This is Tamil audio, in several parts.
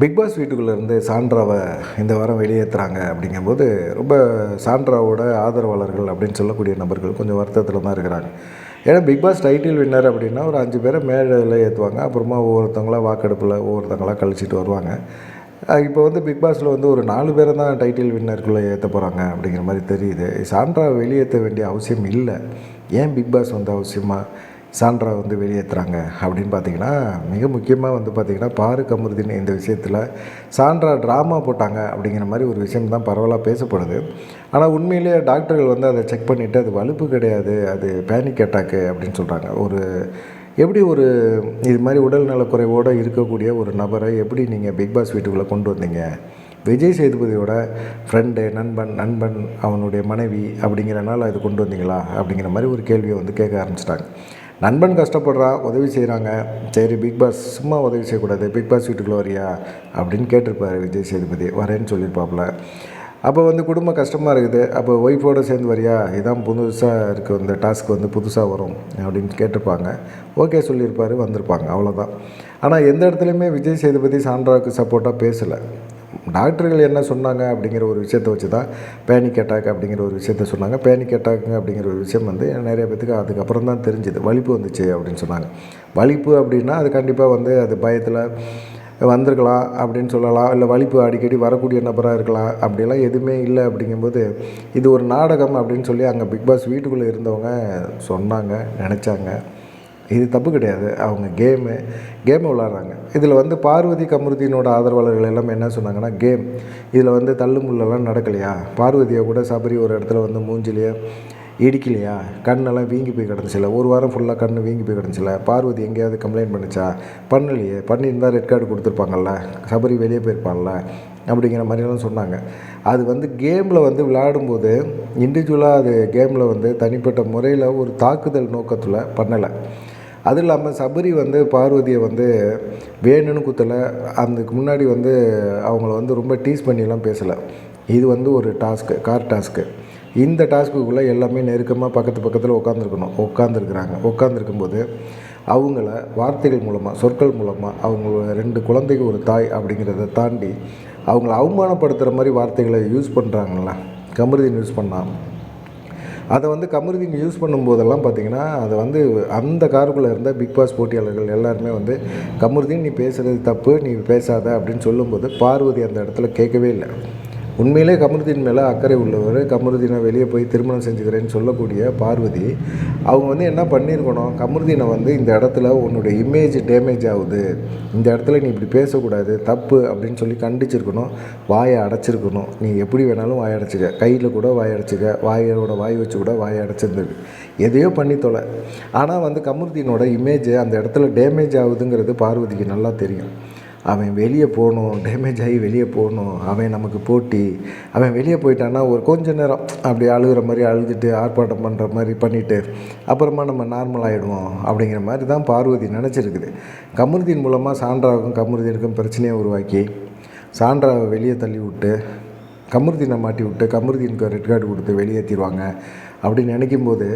பிக் பாஸ் வீட்டுக்குள்ளேருந்து சாண்ட்ராவை இந்த வாரம் வெளியேற்றுறாங்க அப்படிங்கும்போது ரொம்ப சாண்ட்ராவோட ஆதரவாளர்கள் அப்படின்னு சொல்லக்கூடிய நபர்கள் கொஞ்சம் வருத்தத்தில் தான் இருக்கிறாங்க. ஏன்னா பிக்பாஸ் டைட்டில் வின்னர் அப்படின்னா ஒரு அஞ்சு பேரை மேடையில் ஏற்றுவாங்க அப்புறமா ஒவ்வொருத்தவங்களா வாக்கெடுப்பில் ஒவ்வொருத்தங்களா கழிச்சிட்டு வருவாங்க. இப்போ வந்து பிக் பாஸில் வந்து ஒரு நாலு பேரை தான் டைட்டில் வின்னருக்குள்ளே ஏற்ற போகிறாங்க அப்படிங்கிற மாதிரி தெரியுது. சாண்ட்ரா வெளியேற்ற வேண்டிய அவசியம் இல்லை. ஏன் பிக் பாஸ் வந்து அவசியமாக சான்றை வந்து வெளியேற்றுறாங்க அப்படின்னு பார்த்தீங்கன்னா மிக முக்கியமாக வந்து பார்த்திங்கன்னா பாரு கமருதீன் இந்த விஷயத்தில் சான்றா ட்ராமா போட்டாங்க அப்படிங்கிற மாதிரி ஒரு விஷயம் தான் பரவலாக பேசப்படுது. ஆனால் உண்மையிலேயே டாக்டர்கள் வந்து அதை செக் பண்ணிவிட்டு அது வலுப்பு கிடையாது அது பேனிக் அட்டாக்கு அப்படின்னு சொல்கிறாங்க ஒரு எப்படி ஒரு இது மாதிரி உடல் நலக்குறைவோடு இருக்கக்கூடிய ஒரு நபரை எப்படி நீங்கள் பிக் பாஸ் வீட்டுக்குள்ளே கொண்டு வந்தீங்க? விஜய் சேதுபதியோட ஃப்ரெண்டு நண்பன் நண்பன் அவனுடைய மனைவி அப்படிங்கிறனால இது கொண்டு வந்தீங்களா? அப்படிங்கிற மாதிரி ஒரு கேள்வியை வந்து கேட்க ஆரம்பிச்சிட்டாங்க. நண்பன் கஷ்டப்படுறான் உதவி செய்கிறாங்க சரி பிக் பாஸ் சும்மா உதவி செய்யக்கூடாது. பிக் பாஸ் வீட்டுக்குள்ளே வரியா? அப்படின்னு கேட்டிருப்பார் விஜய் சேதுபதி. வரேன்னு சொல்லியிருப்பாப்புல. அப்போ வந்து குடும்பம் கஷ்டமாக இருக்குது. அப்போ ஒய்ஃபோடு சேர்ந்து வரியா? இதான் புதுசாக இருக்குது இந்த டாஸ்க் வந்து புதுசாக வரும் அப்படின்னு கேட்டிருப்பாங்க. ஓகே சொல்லியிருப்பார் வந்திருப்பாங்க. அவ்வளோதான் ஆனால் எந்த இடத்துலையுமே விஜய் சேதுபதி சாண்ட்ராவுக்கு சப்போர்ட்டாக பேசலை. டாக்டர்கள் என்ன சொன்னாங்க அப்படிங்கிற ஒரு விஷயத்தை வச்சு தான் பேனிக் அட்டாக் அப்படிங்கிற ஒரு விஷயத்த சொன்னாங்க. பேனிக் அட்டாக் அப்படிங்கிற ஒரு விஷயம் வந்து நிறைய பேத்துக்கு அதுக்கப்புறம் தான் தெரிஞ்சுது. வலிப்பு வந்துச்சு அப்படின்னு சொன்னாங்க. வலிப்பு அப்படின்னா அது கண்டிப்பாக வந்து அது பயத்தில் வந்திருக்கலாம் அப்படின்னு சொல்லலாம். இல்லை வலிப்பு அடிக்கடி வரக்கூடிய நபராக இருக்கலாம். அப்படிலாம் எதுவுமே இல்லை அப்படிங்கும்போது இது ஒரு நாடகம் அப்படின்னு சொல்லி அங்கே பிக் பாஸ் வீட்டுக்குள்ளே இருந்தவங்க சொன்னாங்க நினச்சாங்க. இது தப்பு கிடையாது. அவங்க கேமு கேமை விளாட்றாங்க. இதில் வந்து பார்வதி கமருதீனோட ஆதரவாளர்கள் எல்லாம் என்ன சொன்னாங்கன்னா கேம் இதில் வந்து தள்ளு முள்ளெல்லாம் நடக்கலையா? பார்வதியை கூட சபரி ஒரு இடத்துல வந்து மூஞ்சிலேயே இடிக்கலையா? கண்ணெல்லாம் வீங்கி போய் கிடந்துச்சுல. ஒரு வாரம் ஃபுல்லாக கண் வீங்கி போய் கிடந்துச்சுல. பார்வதி எங்கேயாவது கம்ப்ளைண்ட் பண்ணிச்சா? பண்ணலையே. பண்ணியிருந்தால் ரெட் கார்டு கொடுத்துருப்பாங்கல்ல. சபரி வெளியே போயிருப்பான்ல. அப்படிங்கிற மாதிரிலாம் சொன்னாங்க. அது வந்து கேமில் வந்து விளையாடும்போது இண்டிவிஜுவலாக அது கேமில் வந்து தனிப்பட்ட முறையில் ஒரு தாக்குதல் நோக்கத்தில் பண்ணலை. அது இல்லாமல் சபரி வந்து பார்வதியை வந்து வேணும்னு குத்தலை. அதுக்கு முன்னாடி வந்து அவங்கள வந்து ரொம்ப டீஸ் பண்ணிலாம் பேசலை. இது வந்து ஒரு டாஸ்க்கு கார் டாஸ்க்கு இந்த டாஸ்க்குள்ளே எல்லாமே நெருக்கமாக பக்கத்து பக்கத்தில் உட்காந்துருக்கணும் உட்காந்துருக்குறாங்க உட்காந்துருக்கும்போது அவங்கள வார்த்தைகள் மூலமாக சொற்கள் மூலமாக அவங்க ரெண்டு குழந்தைக்கு ஒரு தாய் அப்படிங்கிறத தாண்டி அவங்கள அவமானப்படுத்துகிற மாதிரி வார்த்தைகளை யூஸ் பண்ணுறாங்கள கமருதீன் யூஸ் பண்ணால் அதை வந்து கமருதீன் யூஸ் பண்ணும்போதெல்லாம் பார்த்தீங்கன்னா அதை வந்து அந்த காருக்குள்ளே இருந்த பிக் பாஸ் போட்டியாளர்கள் எல்லாருமே வந்து கமருதீன் நீ பேசுகிறது தப்பு நீ பேசாத அப்படின்னு சொல்லும்போது பார்வதி அந்த இடத்துல கேட்கவே இல்லை. உண்மையிலே கமருதீன் மேலே அக்கறை உள்ளவர் கமருதீனை வெளியே போய் திருமணம் செஞ்சுக்கிறேன்னு சொல்லக்கூடிய பார்வதி அவங்க வந்து என்ன பண்ணியிருக்கணும்? கமருதீனை வந்து இந்த இடத்துல உன்னுடைய இமேஜ் டேமேஜ் ஆகுது. இந்த இடத்துல நீ இப்படி பேசக்கூடாது தப்பு அப்படின்னு சொல்லி கண்டிச்சிருக்கணும். வாயை அடைச்சிருக்கணும். நீ எப்படி வேணாலும் வாய் அடைச்சிக்க. கையில் கூட வாய் அடைச்சிக்க. வாயோட வாய் வச்சு கூட வாய் அடைச்சிருந்தது எதையோ பண்ணி தொலை. ஆனால் வந்து கமருதீனோட இமேஜ் அந்த இடத்துல டேமேஜ் ஆகுதுங்கிறது பார்வதிக்கு நல்லா தெரியும். அவன் வெளியே போகணும் டேமேஜ் ஆகி வெளியே போகணும் அவன் நமக்கு போட்டி. அவன் வெளியே போயிட்டான்னா ஒரு கொஞ்ச நேரம் அப்படி அழுகிற மாதிரி அழுதுட்டு ஆர்ப்பாட்டம் பண்ணுற மாதிரி பண்ணிவிட்டு அப்புறமா நம்ம நார்மல் ஆகிடுவோம் அப்படிங்கிற மாதிரி தான் பார்வதி நினச்சிருக்குது. கமருதீன் மூலமாக சான்றாவுக்கும் கமருதீனுக்கும் பிரச்சனையை உருவாக்கி சான்றாவை வெளியே தள்ளி விட்டு கமருதீனை மாட்டி விட்டு கமருதீனுக்கு ரெட் கார்டு கொடுத்து வெளியேற்றிடுவாங்க அப்படின்னு நினைக்கும் போது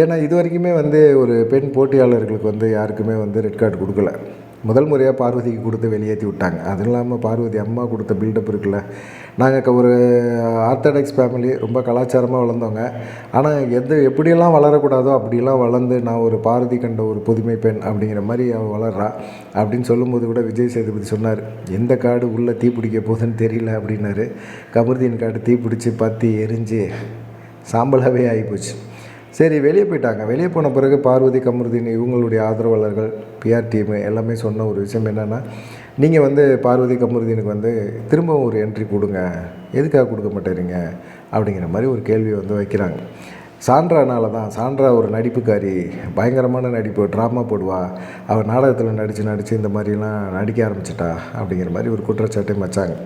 ஏன்னா இது வரைக்குமே வந்து ஒரு பெண் போட்டியாளர்களுக்கு வந்து யாருக்குமே வந்து ரெட் கார்டு கொடுக்கல. முதல் முறையாக பார்வதிக்கு கொடுத்து வெளியேற்றி விட்டாங்க. அதுவும் இல்லாமல் பார்வதி அம்மா கொடுத்த பில்டப் இருக்குல்ல. நாங்கள் ஒரு ஆர்த்தடாக்ஸ் ஃபேமிலி ரொம்ப கலாச்சாரமாக வளர்ந்தவங்க. ஆனால் எந்த எப்படியெல்லாம் வளரக்கூடாதோ அப்படிலாம் வளர்ந்து நான் ஒரு பாரதி கண்ட ஒரு புதுமை பெண் அப்படிங்கிற மாதிரி அவள் வளர்றா. அப்படின்னு சொல்லும்போது கூட விஜய் சேதுபதி சொன்னார். எந்த காடு உள்ளே தீ பிடிக்க போகுதுன்னு தெரியல அப்படின்னாரு. கமருதீன் காடு தீ பிடிச்சி பற்றி எரிஞ்சு சாம்பலாகவே ஆகிப்போச்சு சரி வெளியே போயிட்டாங்க. வெளியே போன பிறகு பார்வதி கமருதீன் இவங்களுடைய ஆதரவாளர்கள் பிஆர் டீமு எல்லாமே சொன்ன ஒரு விஷயம் என்னென்னா நீங்கள் வந்து பார்வதி கமருதீனுக்கு வந்து திரும்பவும் ஒரு என்ட்ரி கொடுங்க. எதுக்காக கொடுக்க மாட்டேறீங்க? அப்படிங்கிற மாதிரி ஒரு கேள்வியை வந்து வைக்கிறாங்க. சாண்ட்ரானால தான் சாண்ட்ரா ஒரு நடிப்புக்காரி பயங்கரமான நடிப்பு ட்ராமா போடுவா. அவள் நாடகத்தில் நடித்து நடித்து இந்த மாதிரிலாம் நடிக்க ஆரம்பிச்சிட்டா அப்படிங்கிற மாதிரி ஒரு குற்றச்சாட்டையும் வச்சாங்க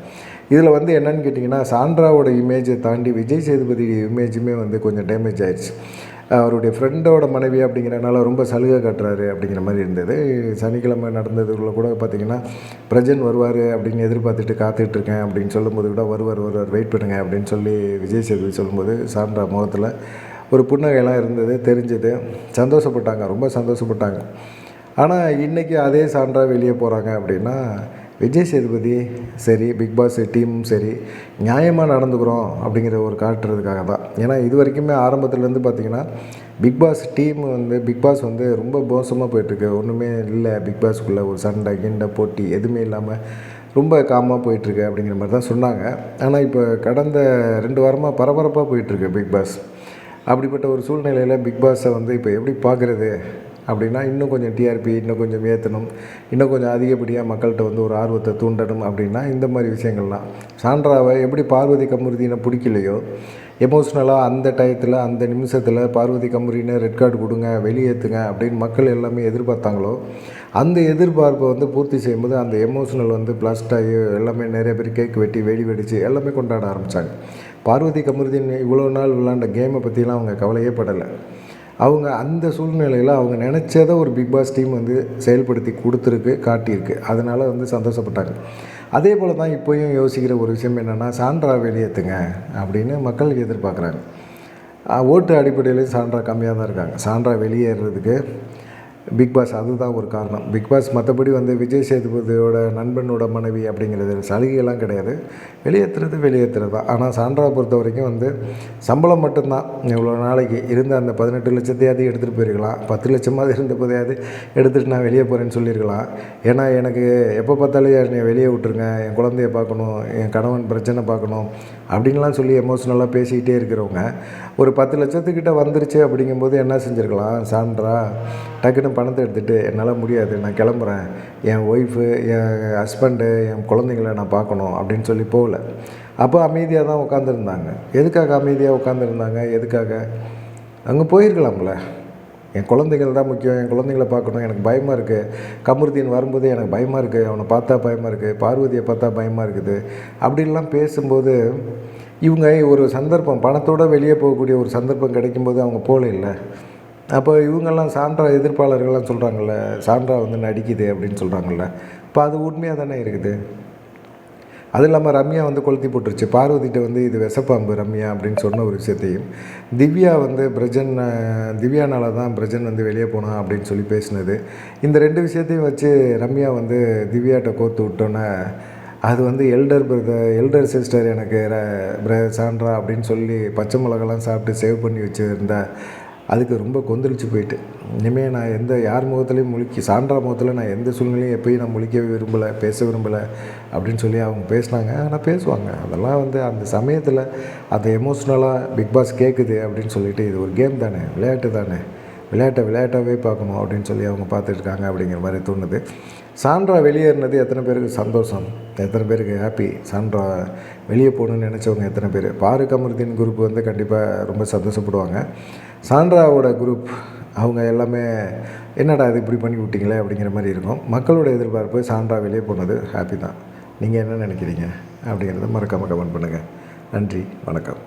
இதில் வந்து என்னன்னு கேட்டிங்கன்னா சாண்ட்ராவோட இமேஜை தாண்டி விஜய் சேதுபதி இமேஜுமே வந்து கொஞ்சம் டேமேஜ் ஆயிடுச்சு அவருடைய ஃப்ரெண்டோட மனைவி அப்படிங்கிறனால ரொம்ப சலுகை காட்டுறாரு அப்படிங்கிற மாதிரி இருந்தது. சனிக்கிழமை நடந்ததுக்குள்ள கூட பார்த்திங்கன்னா பிரஜன் வருவார் அப்படின்னு எதிர்பார்த்துட்டு காத்துட்ருக்கேன் அப்படின்னு சொல்லும்போது கூட வருவார் வருவார் வெயிட் பண்ணுங்க அப்படின்னு சொல்லி விஜய் சேதுபதி சொல்லும்போது சான்றா முகத்தில் ஒரு புன்னகையெல்லாம் இருந்தது தெரிஞ்சது. சந்தோஷப்பட்டாங்க ரொம்ப சந்தோஷப்பட்டாங்க. ஆனால் இன்றைக்கி அதே சான்றா வெளியே போகிறாங்க அப்படின்னா விஜய் சேதுபதி சரி பிக்பாஸ் டீமும் சரி நியாயமாக நடந்துக்கிறோம் அப்படிங்கிற ஒரு காட்டுறதுக்காக தான் ஏன்னா இது வரைக்குமே ஆரம்பத்துலேருந்து பார்த்தீங்கன்னா பிக்பாஸ் டீம் வந்து பிக்பாஸ் வந்து ரொம்ப மோசமாக போயிட்டுருக்கு. ஒன்றுமே இல்லை பிக்பாஸ்க்குள்ளே ஒரு சண்டை கிண்டை போட்டி எதுவுமே இல்லாமல் ரொம்ப காமாக போயிட்டுருக்கு அப்படிங்கிற மாதிரி தான் சொன்னாங்க. ஆனால் இப்போ கடந்த ரெண்டு வாரமாக பரபரப்பாக போயிட்டுருக்கு பிக்பாஸ் அப்படிப்பட்ட ஒரு சூழ்நிலையில் பிக்பாஸை வந்து இப்போ எப்படி பார்க்குறது அப்படின்னா இன்னும் கொஞ்சம் டிஆர்பி இன்னும் கொஞ்சம் ஏற்றணும் இன்னும் கொஞ்சம் அதிகப்படியாக மக்கள்கிட்ட வந்து ஒரு ஆர்வத்தை தூண்டணும் அப்படின்னா இந்த மாதிரி விஷயங்கள்லாம். சாண்ட்ராவை எப்படி பார்வதி கமுருதினை பிடிக்கலையோ எமோஷ்னலாக அந்த டயத்தில் அந்த நிமிஷத்தில் பார்வதி கமுறினை ரெட் கார்டு கொடுங்க வெளியேற்றுங்க அப்படின்னு மக்கள் எல்லாமே எதிர்பார்த்தாங்களோ அந்த எதிர்பார்ப்பை வந்து பூர்த்தி செய்யும்போது அந்த எமோஷனல் வந்து பிளாஸ்ட் ஆகி எல்லாமே நிறைய பேர் கேக் வெட்டி வெடி வெடித்து எல்லாமே கொண்டாட ஆரம்பித்தாங்க பார்வதி கமருதீன் இவ்வளோ நாள் விளாண்ட கேமை பற்றிலாம் அவங்க கவலையே படலை. அவங்க அந்த சூழ்நிலையில் அவங்க நினச்சதை ஒரு பிக் பாஸ் டீம் வந்து செயல்படுத்தி கொடுத்துருக்கு காட்டியிருக்கு. அதனால் வந்து சந்தோஷப்பட்டாங்க. அதே போல் தான் இப்போயும் யோசிக்கிற ஒரு விஷயம் என்னென்னா சான்றா வெளியேற்றுங்க அப்படின்னு மக்கள் எதிர்பார்க்குறாங்க. ஓட்டு அடிப்படையிலையும் சான்றா கம்மியாக தான் இருக்காங்க. சான்றா வெளியேறதுக்கு பிக் பாஸ் அதுதான் ஒரு காரணம். பிக் பாஸ் மற்றபடி வந்து விஜய் சேதுபதியோட நண்பனோட மனைவி அப்படிங்கிறது சலுகையெல்லாம் கிடையாது. வெளியேற்றுறது வெளியேற்றுறது தான் ஆனால் சான்றா பொறுத்த வரைக்கும் வந்து சம்பளம் மட்டும்தான். இவ்வளோ நாளைக்கு இருந்த அந்த பதினெட்டு லட்சத்தையாவது எடுத்துகிட்டு போயிருக்கலாம். பத்து லட்சமாவது இருந்த போதையாவது எடுத்துகிட்டு நான் வெளியே போகிறேன்னு சொல்லியிருக்கலாம். ஏன்னா எனக்கு எப்போ பார்த்தாலும் என்னை வெளியே விட்டுருங்க. என் குழந்தைய பார்க்கணும். என் கணவன் பிரச்சனை பார்க்கணும். அப்படின்லாம் சொல்லி எமோஷ்னலாக பேசிக்கிட்டே இருக்கிறவங்க ஒரு பத்து லட்சத்துக்கிட்ட வந்துருச்சு அப்படிங்கும்போது என்ன செஞ்சுருக்கலாம்? சான்றா? டக்குன்னு பணத்தை எடுத்துகிட்டு என்னால் முடியாது நான் கிளம்புறேன். என் ஒய்ஃபு என் ஹஸ்பண்டு என் குழந்தைங்கள நான் பார்க்கணும் அப்படின்னு சொல்லி போகல. அப்போ அமைதியாக தான் உட்காந்துருந்தாங்க எதுக்காக அமைதியாக உட்காந்துருந்தாங்க எதுக்காக? அங்கே போயிருக்கலாம்ல. என் குழந்தைகள் தான் முக்கியம். என் குழந்தைங்கள பார்க்கணும். எனக்கு பயமாக இருக்குது கமருதீன் வரும்போது எனக்கு பயமாக இருக்குது அவனை பார்த்தா பயமாக இருக்குது பார்வதியை பார்த்தா பயமாக இருக்குது. அப்படின்லாம் பேசும்போது இவங்க ஒரு சந்தர்ப்பம் பணத்தோடு வெளியே போகக்கூடிய ஒரு சந்தர்ப்பம் கிடைக்கும்போது அவங்க போகல இல்லை. அப்போ இவங்கெல்லாம் சான்றா எதிர்ப்பாளர்கள்லாம் சொல்கிறாங்கல்ல சான்றா வந்து நடிக்குது அப்படின்னு சொல்கிறாங்கல்ல இப்போ அது உண்மையாக தானே இருக்குது? அது இல்லாமல் ரம்யா வந்து கொளுத்தி போட்டுருச்சு. பார்வதிட்ட வந்து இது வெசப்பாம்பு ரம்யா அப்படின்னு சொன்ன ஒரு விஷயத்தையும் திவ்யா வந்து பிரஜன் திவ்யானால தான் பிரஜன் வந்து வெளியே போனான் அப்படின்னு சொல்லி பேசினது. இந்த ரெண்டு விஷயத்தையும் வச்சு ரம்யா வந்து திவ்யாட்ட கோர்த்து விட்டோன்னே அது வந்து எல்டர் பிரதர் எல்டர் சிஸ்டர் எனக்கு ர- பிர சான்றா அப்படின்னு சொல்லி பச்சை மிளகாலாம் சாப்பிட்டு சேவ் பண்ணி வச்சுருந்தேன் அதுக்கு ரொம்ப கொந்தளிச்சு போயிட்டு. இனிமேல் நான் எந்த யார் முகத்துலையும் முழிக்க சான்றா முகத்தில் நான் எந்த சூழ்நிலையும் எப்பயும் நான் முழிக்க விரும்பலை பேச விரும்பலை அப்படின்னு சொல்லி அவங்க பேசினாங்க. ஆனால் பேசுவாங்க. அதெல்லாம் வந்து அந்த சமயத்தில் அந்த எமோஷ்னலாக பிக் பாஸ் கேட்குது அப்படின்னு சொல்லிட்டு இது ஒரு கேம் தானே விளையாட்டு தானே. விளையாட்டை விளையாட்டாகவே பார்க்கணும் அப்படின்னு சொல்லி அவங்க பார்த்துட்டு இருக்காங்க அப்படிங்கிற மாதிரி தோணுது. சான்றா வெளியேறினது எத்தனை பேருக்கு சந்தோஷம்? எத்தனை பேருக்கு ஹாப்பி சான்றா வெளியே போகணுன்னு நினச்சவங்க எத்தனை பேர்? பாரு கமருதீன் குரூப் வந்து கண்டிப்பாக ரொம்ப சந்தோஷப்படுவாங்க. சான்றாவோட குரூப் அவங்க எல்லாமே என்னடா இது இப்படி பண்ணி விட்டிங்களே? அப்படிங்கிற மாதிரி இருக்கும். மக்களோட எதிர்பார்ப்பு சான்றா வெளியே போனது ஹாப்பி தான். நீங்கள் என்ன நினைக்கிறீங்க? அப்படிங்கிறத மறக்காமல் கமெண்ட் பண்ணுங்கள் நன்றி வணக்கம்.